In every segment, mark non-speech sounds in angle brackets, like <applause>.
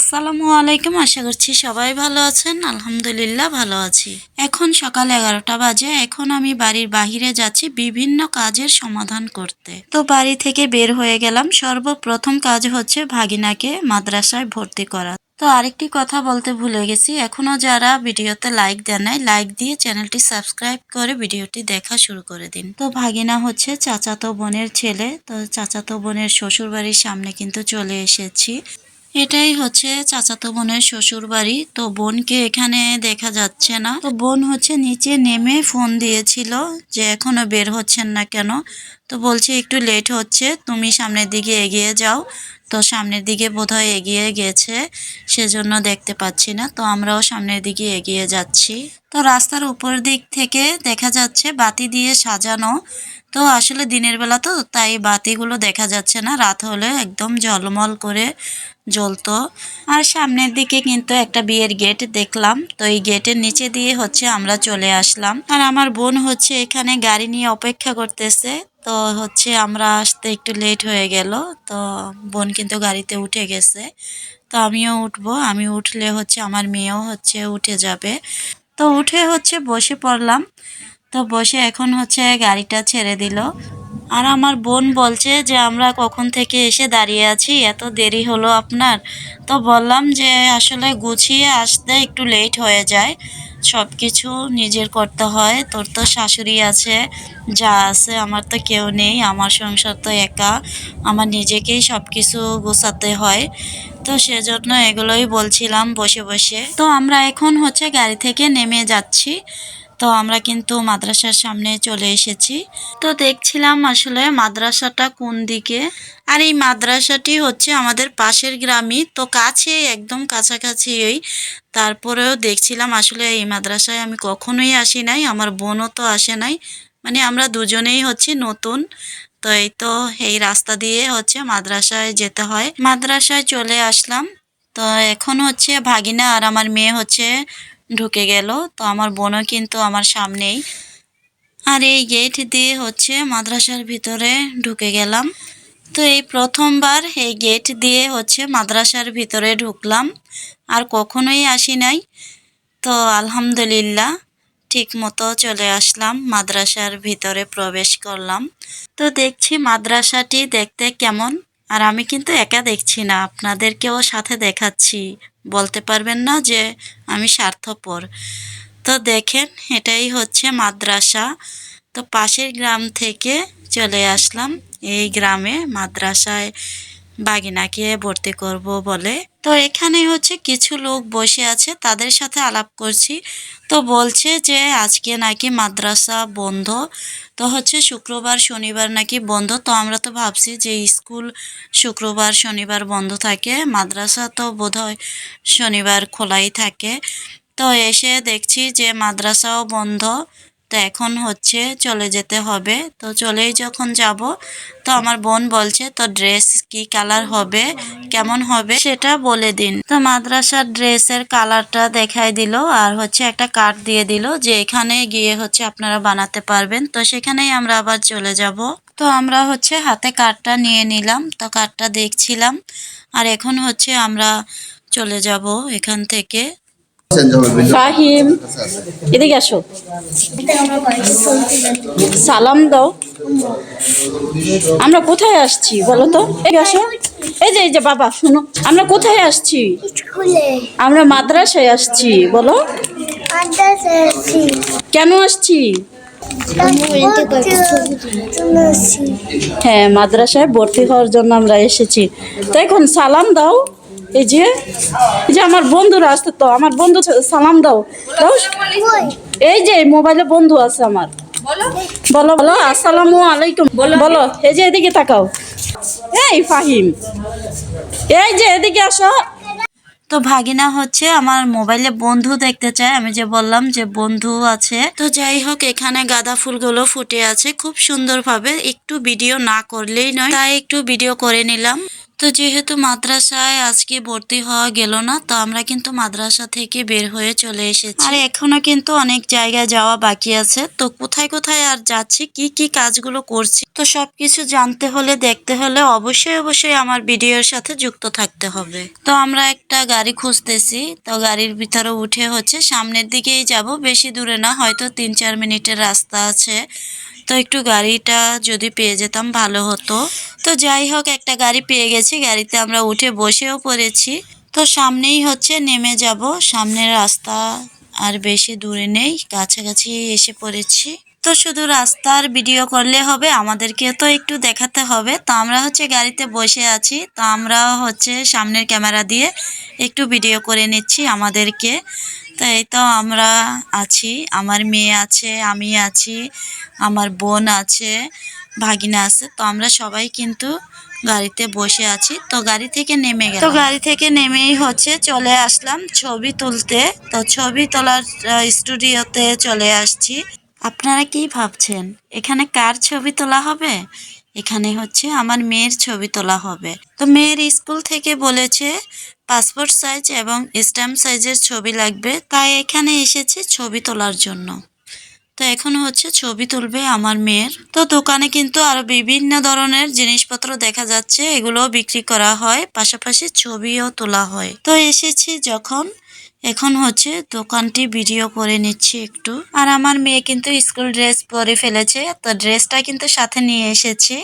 আসসালামু আলাইকুম, আশা করছি সবাই ভালো আছেন। আলহামদুলিল্লাহ ভালো আছি। এখন সকাল এগারোটা বাজে, এখন আমি বাড়ির বাহিরে যাচ্ছি বিভিন্ন কাজের সমাধান করতে। তো বাড়ি থেকে বের হয়ে গেলাম। সর্বপ্রথম কাজ হচ্ছে ভাগিনাকে মাদ্রাসায় ভর্তি করা। তো আরেকটি কথা বলতে ভুলে গেছি, এখনও যারা ভিডিওতে লাইক দেন নাই লাইক দিয়ে চ্যানেলটি সাবস্ক্রাইব করে ভিডিওটি দেখা শুরু করে দিন। তো ভাগিনা হচ্ছে চাচাতো বোনের ছেলে, তো চাচাতো বোনের শ্বশুর বাড়ির সামনে কিন্তু চলে এসেছি। এটাই হচ্ছে চাচাতো বোনের শ্বশুর বাড়ি। তো বোনকে এখানে দেখা যাচ্ছে না। তো বোন হচ্ছে নিচে নেমে ফোন দিয়েছিল যে এখনও বের হচ্ছেন না কেন? তো বলছে একটু লেট হচ্ছে, তুমি সামনের দিকে এগিয়ে যাও। তো সামনের দিকে বোধহয় এগিয়ে গেছে, সেজন্য দেখতে পাচ্ছি না। তো আমরাও সামনের দিকে এগিয়ে যাচ্ছি। তো রাস্তার উপর দিক থেকে দেখা যাচ্ছে বাতি দিয়ে সাজানো। তো আসলে দিনের বেলা তো, তাই বাতিগুলো দেখা যাচ্ছে না। রাত হলে একদম ঝলমল করে জ্বলতো। আর সামনের দিকে কিন্তু একটা বিয়ের গেট দেখলাম। তো এই গেটের নিচে দিয়ে হচ্ছে আমরা চলে আসলাম। আর আমার বোন হচ্ছে এখানে গাড়ি নিয়ে অপেক্ষা করতেছে। তো হচ্ছে আমরা আসতে একটু লেট হয়ে গেল, তো বোন কিন্তু গাড়িতে উঠে গেছে। তো আমিও উঠবো, আমি উঠলে হচ্ছে আমার মেয়েও হচ্ছে উঠে যাবে। তো উঠে হচ্ছে বসে পড়লাম, তো বসে এখন হচ্ছে গাড়িটা ছেড়ে দিল। আর আমার বোন বলছে যে, আমরা কখন থেকে এসে দাঁড়িয়ে আছি? এত দেরি হলো আপনার? তো বললাম যে, আসলে গুছিয়ে আসতে একটু লেট হয়ে যায়। সব কিছু নিজের করতে হয়। তোর তো শাশুড়ি আছে, যা আছে, আমার তো কেউ নেই, আমার সংসার তো একা। আমার নিজেকেই সব কিছু গোছাতে হয়। তো সেজন্য এগুলোই বলছিলাম বসে বসে। তো আমরা এখন হচ্ছে গাড়ি থেকে নেমে যাচ্ছি। তো আমরা কিন্তু মাদ্রাসার সামনে চলে এসেছি। তো দেখছিলাম আসলে মাদ্রাসাটা কোন দিকে? আর এই মাদ্রাসাটি হচ্ছে আমাদের পাশের গ্রামই, তো কাছে, একদম কাছাকাছি ওই তারপরেও দেখছিলাম আসলে এই মাদ্রাসায় আমি কখনোই আসি নাই, আমার বোনও তো আসে নাই। মানে আমরা দুজনেই হচ্ছে নতুন, তো এই তো এই রাস্তা দিয়ে হচ্ছে মাদ্রাসায় যেতে হয়। মাদ্রাসায় চলে আসলাম, তো এখন হচ্ছে ভাগিনা আর আমার মেয়ে হচ্ছে ঢুকে গেল। তো আমার বোনও কিন্তু আমার সামনেই। আর এই গেট দিয়ে হচ্ছে মাদ্রাসার ভিতরে ঢুকে গেলাম। তো এই প্রথমবার এই গেট দিয়ে হচ্ছে মাদ্রাসার ভিতরে ঢুকলাম। আর কখনোই আসি নাই। তো আলহামদুলিল্লাহ ঠিক মতো চলে আসলাম, মাদ্রাসার ভিতরে প্রবেশ করলাম। তো দেখছি মাদ্রাসাটি দেখতে কেমন। আর আমি কিন্তু একা দেখছি না, আপনাদেরকেও সাথে দেখাচ্ছি। বলতে পারবেন না যে আমি স্বার্থপর। তো দেখেন, এটাই হচ্ছে মাদ্রাসা। তো পাশের গ্রাম থেকে চলে আসলাম, এই গ্রামে মাদ্রাসায়। বাগিনাকে ভর্তি করব বলে। তো এখানে হচ্ছে কিছু লোক বসে আছে, তাদের সাথে আলাপ করছি। তো বলছে যে আজকে নাকি মাদ্রাসা বন্ধ, তো হচ্ছে শুক্রবার, শনিবার নাকি বন্ধ। তো আমরা তো ভাবছি যে স্কুল শুক্রবার, শনিবার বন্ধ থাকে, মাদ্রাসা তো বোধহয় শনিবার খোলাই থাকে। তো এসে দেখছি যে মাদ্রাসাও বন্ধ তো এখন হচ্ছে চলে যেতে হবে। তো চলেই যখন যাব, তো আমার বোন বলছে তো ড্রেস কি কালার হবে? কেমন হবে? সেটা বলে দিন। তো মাদ্রাসার ড্রেসের কালারটা দেখাই দিল আর হচ্ছে একটা কার্ড দিয়ে দিল যে এখানে গিয়ে হচ্ছে আপনারা বানাতে পারবেন। তো সেখানেই আমরা আবার চলে যাব। তো আমরা হচ্ছে হাতে কার্ডটা নিয়ে নিলাম, তো কার্ডটা দেখছিলাম। আর এখন হচ্ছে আমরা চলে যাব এখান থেকে। ফাহিম এদিকে আসো। সালাম দাও। আমরা কোথায় আসছি বলো তো? এই আসো। এই যে এই যে বাবা শোনো। আমরা কোথায় আসছি? আমরা মাদ্রাসায় আসছি বলো। কেন আসছি। হ্যাঁ মাদ্রাসায় ভর্তি হওয়ার জন্য আমরা এসেছি। তো এখন সালাম দাও। এই যে এই যে আমার বন্ধুরা আসতে তো আমার বন্ধু সালাম দাও। দাও। এই যে মোবাইলে বন্ধু আছে আমার। বলো। বলো আসসালামু আলাইকুম। বলো এই যে এদিকে তাকাও। এই ফাহিম। এই যে এদিকে আসো। তো ভাগিনা হচ্ছে আমার মোবাইলে বন্ধু দেখতে চায়। আমি যে বললাম যে বন্ধু আছে। তো যাই হোক এখানে গাঁদা ফুলগুলো ফুটে আছে। খুব সুন্দরভাবে। একটু ভিডিও না করলেই নয় তাই একটু ভিডিও করে নিলাম। তো যেহেতু মাদ্রাসায় আজকে ভর্তি হওয়া গেল না, তো আমরা কিন্তু মাদ্রাসা থেকে বের হয়ে চলে এসেছি। আর এখনও কিন্তু অনেক জায়গায় যাওয়া বাকি আছে। তো কোথায় কোথায় আর যাচ্ছি, কি কি কাজগুলো করছি, তো সবকিছু জানতে হলে, দেখতে হলে অবশ্যই অবশ্যই আমার ভিডিওর সাথে যুক্ত থাকতে হবে। তো আমরা একটা গাড়ি খুঁজতেছি, তো গাড়ির ভিতরে উঠে হচ্ছে, সামনের দিকেই যাব, বেশি দূরে না, হয়তো তিন চার মিনিটের রাস্তা আছে। তো একটু গাড়িটা যদি পেয়ে যেতাম ভালো হতো। তো যাই হোক, একটা গাড়ি পেয়ে গেছি। গাড়িতে আমরা উঠে বসেও পড়েছি। তো সামনেই হচ্ছে নেমে যাব। সামনের রাস্তা আর বেশি দূরে নেই। কাছাকাছি এসে পড়েছি। তো শুধু রাস্তার ভিডিও করলে হবে, আমাদেরকে তো একটু দেখাতে হবে। তো আমরা হচ্ছে গাড়িতে বসে আছি। তো আমরা হচ্ছে সামনের ক্যামেরা দিয়ে একটু ভিডিও করে নিচ্ছি আমাদেরকে। তো এই তো আমরা আছি আমার মেয়ে আছে আমি আছি আমার বোন আছে ভাগিনা আছে তো আমরা সবাই কিন্তু গাড়িতে বসে আছি। তো গাড়ি থেকে নেমে গেল তো গাড়ি থেকে নেমেই হচ্ছে চলে আসলাম ছবি তুলতে। তো ছবি তোলার স্টুডিওতে চলে আসছি। আপনারা কি ভাবছেন? এখানে কার ছবি তোলা হবে? এখানে হচ্ছে আমার মেয়ের ছবি তোলা হবে। তো মেয়ের স্কুল থেকে বলেছে পাসপোর্ট সাইজ এবং স্ট্যাম্প সাইজের ছবি লাগবে। তাই এখানে এসেছি ছবি তোলার জন্য। তো এখন হচ্ছে ছবি তুলবে আমার মেয়ের। তো দোকানে কিন্তু আরও বিভিন্ন ধরনের জিনিসপত্র দেখা যাচ্ছে এগুলো বিক্রি করা হয়। পাশাপাশি ছবিও তোলা হয়। তো এসেছি যখন, এখন হচ্ছে দোকানটি ভিডিও করে নিচ্ছি একটু। আর আমার মেয়ে কিন্তু স্কুল ড্রেস পরে ফেলেছে, তো ড্রেসটা কিন্তু সাথে নিয়ে এসেছি।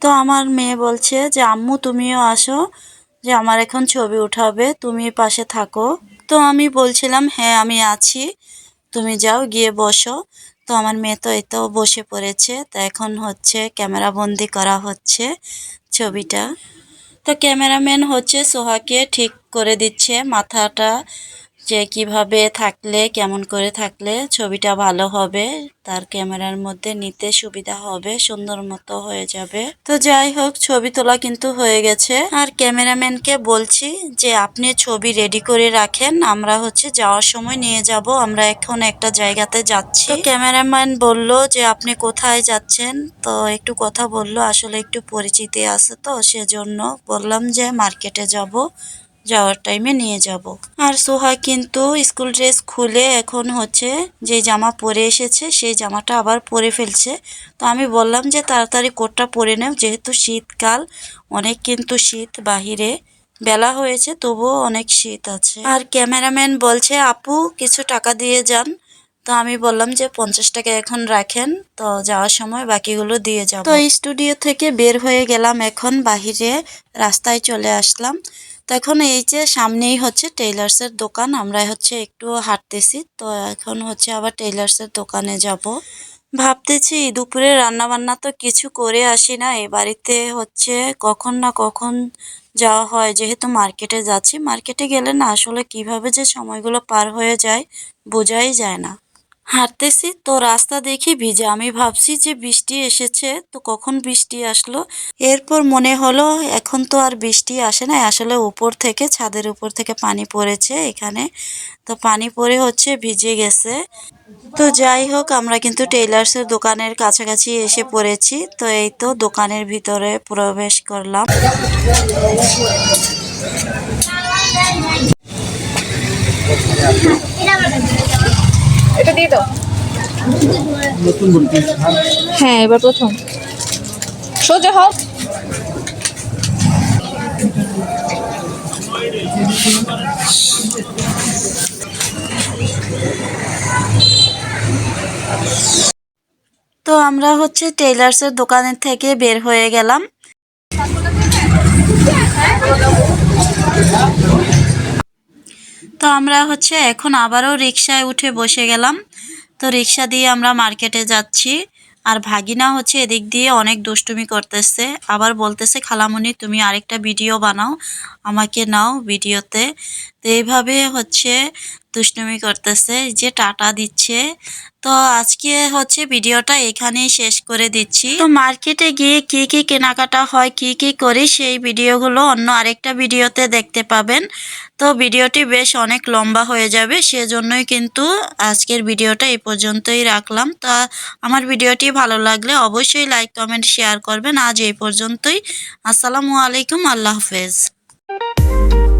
তো আমার মেয়ে বলছে যে, আম্মু, তুমিও আসো। যে আমার এখন ছবি উঠাবে, তুমি পাশে থাকো। তো আমি বলছিলাম হ্যাঁ আমি আছি। তুমি যাও, গিয়ে বসো। তো আমার মেয়ে তো এতেও বসে পড়েছে। তো এখন হচ্ছে ক্যামেরা বন্দি করা হচ্ছে ছবিটা। তো ক্যামেরাম্যান হচ্ছে সোহাকে ঠিক করে দিচ্ছে মাথাটা। যে কীভাবে থাকলে, কেমন করে থাকলে ছবিটা ভালো হবে, তার ক্যামেরার মধ্যে নিতে সুবিধা হবে, সুন্দর মতো হয়ে যাবে। তো যাই হোক, ছবি তোলা কিন্তু হয়ে গেছে। আর ক্যামেরাম্যানকে বলছি যে, আপনি ছবি রেডি করে রাখেন, আমরা হচ্ছে যাওয়ার সময় নিয়ে যাব, আমরা এখন একটা জায়গাতে যাচ্ছি। ক্যামেরাম্যান বলল যে, আপনি কোথায় যাচ্ছেন? তো একটু কথা বলল, আসলে একটু পরিচিতি আছে তো, সেজন্য বললাম যে, মার্কেটে যাব। যাওয়ার টাইমে নিয়ে যাব। আর সোহা কিন্তু স্কুল ড্রেস খুলে এখন হচ্ছে যে জামা পরে এসেছে সেই জামাটা আবার পরে ফেলছে। তো আমি বললাম যে তাড়াতাড়ি কোটটা পরে নেও, যেহেতু শীতকাল, অনেক কিন্তু শীত বাহিরে। বেলা হয়েছে, তবুও অনেক শীত আছে। আর ক্যামেরাম্যান বলছে, আপু, কিছু টাকা দিয়ে যান। তো আমি বললাম যে, পঞ্চাশ টাকা এখন রাখেন, তো যাওয়ার সময় বাকিগুলো দিয়ে যাব। তো স্টুডিও থেকে বের হয়ে গেলাম এখন বাহিরে, রাস্তায় চলে আসলাম। তো এখন এই যে সামনেই হচ্ছে টেইলার্সের দোকান আমরা হচ্ছে একটু হাঁটতেছি। তো এখন হচ্ছে আবার টেইলার্সের দোকানে যাব। ভাবতেছি দুপুরে রান্না বান্না তো কিছু করে আসি না এই বাড়িতে হচ্ছে কখন না কখন যাওয়া হয়, যেহেতু মার্কেটে যাচ্ছি। মার্কেটে গেলে না আসলে কীভাবে যে সময়গুলো পার হয়ে যায় বোঝাই যায় না। হাঁটতেছি, তো রাস্তা দেখি ভিজে। আমি ভাবছি যে বৃষ্টি এসেছে, তো কখন বৃষ্টি আসলো? এরপর মনে হলো, এখন তো আর বৃষ্টি আসে না আসলে উপর থেকে, ছাদের উপর থেকে পানি পড়েছে এখানে। তো পানি পড়ে হচ্ছে, ভিজে গেছে। তো যাই হোক, আমরা কিন্তু টেইলার্সের দোকানের কাছাকাছি এসে পড়েছি। তো এই তো দোকানের ভিতরে প্রবেশ করলাম। দিয়ে দাও। হ্যাঁ এবার প্রথম। সোজা হও। তো আমরা হচ্ছে টেইলার্সের দোকানের থেকে বের হয়ে গেলাম। তো আমরা হচ্ছে এখন আবারও রিক্সায় উঠে বসে গেলাম। তো রিক্সা দিয়ে আমরা মার্কেটে যাচ্ছি। আর ভাগিনা হচ্ছে এদিক দিয়ে অনেক দুষ্টুমি করতেছে। আবার বলতেছে, খালামুনি, তুমি আরেকটা ভিডিও বানাও। আমাকে নাও ভিডিওতে। তো এইভাবে হচ্ছে দুষ্টুমি করতেছে, যে টাটা দিচ্ছে। তো আজকে হচ্ছে ভিডিওটা এখানেই শেষ করে দিচ্ছি। তো মার্কেটে গিয়ে কি কি কেনাকাটা হয়, কি কি করি, সেই ভিডিওগুলো অন্য আরেকটা ভিডিওতে দেখতে পাবেন। তো ভিডিওটি বেশ অনেক লম্বা হয়ে যাবে, সেজন্যই কিন্তু আজকের ভিডিওটা এই পর্যন্তই রাখলাম। তা আমার ভিডিওটি ভালো লাগলে অবশ্যই লাইক, কমেন্ট, শেয়ার করবেন। আজ এই পর্যন্তই। আসসালামু আলাইকুম, আল্লাহ হাফেজ। Música <laughs>